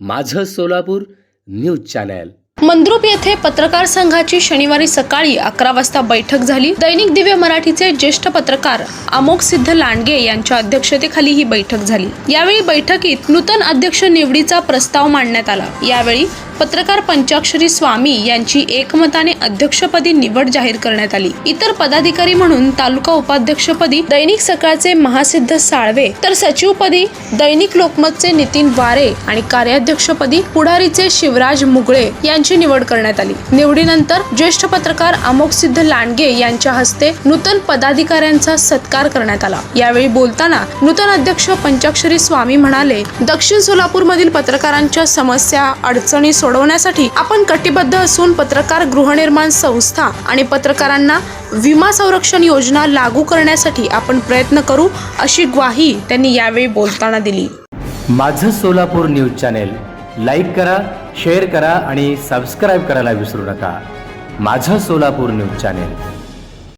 माझं Solapur news channel. Mandrup येथे पत्रकार संघाची शनिवारी सकाळी अकरा वाजता बैठक झाली. दैनिक दिव्य मराठीचे ज्येष्ठ पत्रकार अमोक सिद्ध लांडगे यांच्या अध्यक्षतेखाली ही बैठक झाली. यावेळी बैठकीत नूतन अध्यक्ष निवडीचा प्रस्ताव मांडण्यात आला. यावेळी पत्रकार पंचाक्षरी स्वामी यांची एकमताने अध्यक्षपदी निवड जाहीर करण्यात आली. इतर पदाधिकारी म्हणून तालुका उपाध्यक्षपदी दैनिक सकाळचे महासिद्ध साळवे तर सचिवपदी दैनिक लोकमतचे नितीन वारे आणि कार्याध्यक्षपदी पुढारीचे शिवराज मुगळे यांची निवड करण्यात आली. निवडीनंतर ज्येष्ठ पत्रकार अमोक सिद्ध लांडगे यांच्या हस्ते नूतन पदाधिकाऱ्यांचा सत्कार करण्यात आला. यावेळी बोलताना नूतन अध्यक्ष पंचाक्षरी स्वामी म्हणाले दक्षिण सोलापूर मधील पत्रकारांच्या समस्या अडचणी सोडवण्यासाठी आपण कटिबद्ध असून पत्रकार गृहनिर्माण संस्था आणि पत्रकारांना विमा संरक्षण योजना लागू करण्यासाठी आपण प्रयत्न करू अशी ग्वाही त्यांनी यावेळी बोलताना दिली. माझं सोलापूर न्यूज चॅनेल लाईक करा शेअर करा आणि सबस्क्राईब करायला विसरू नका. माझं सोलापूर न्यूज चॅनेल.